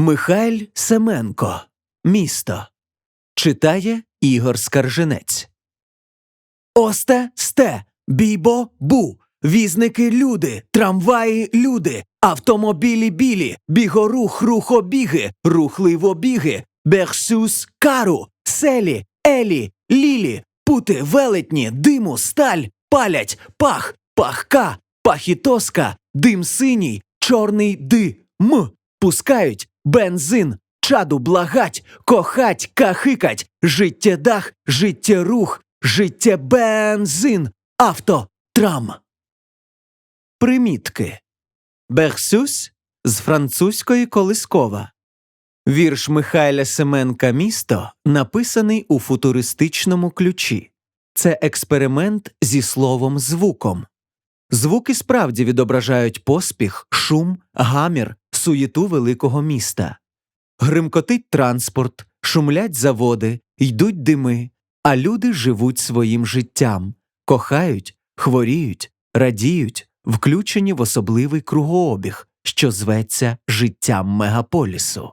Михайль Семенко. Місто. Читає Ігор Скарженець. Осте сте. Бібо бу. Візники люди, трамваї люди, автомобілі білі, бігорух рухобіги, рухливо біги, берсус кару, селі, елі, лілі, пути велетні, диму, сталь, палять, пах, пахка, пахітоска, дим синій, чорний ди, м, пускають, бензин, чаду благать, кохать, кахикать, життєдах, життєрух, життєбензин, авто, трам. Примітки Берсюс з французької колискова. Вірш Михайля Семенка Місто написаний у футуристичному ключі. Це експеримент зі словом звуком. Звуки справді відображають поспіх, шум, гамір, суєту великого міста. Гримкотить транспорт, шумлять заводи, йдуть дими, а люди живуть своїм життям, кохають, хворіють, радіють, включені в особливий кругообіг, що зветься життям мегаполісу.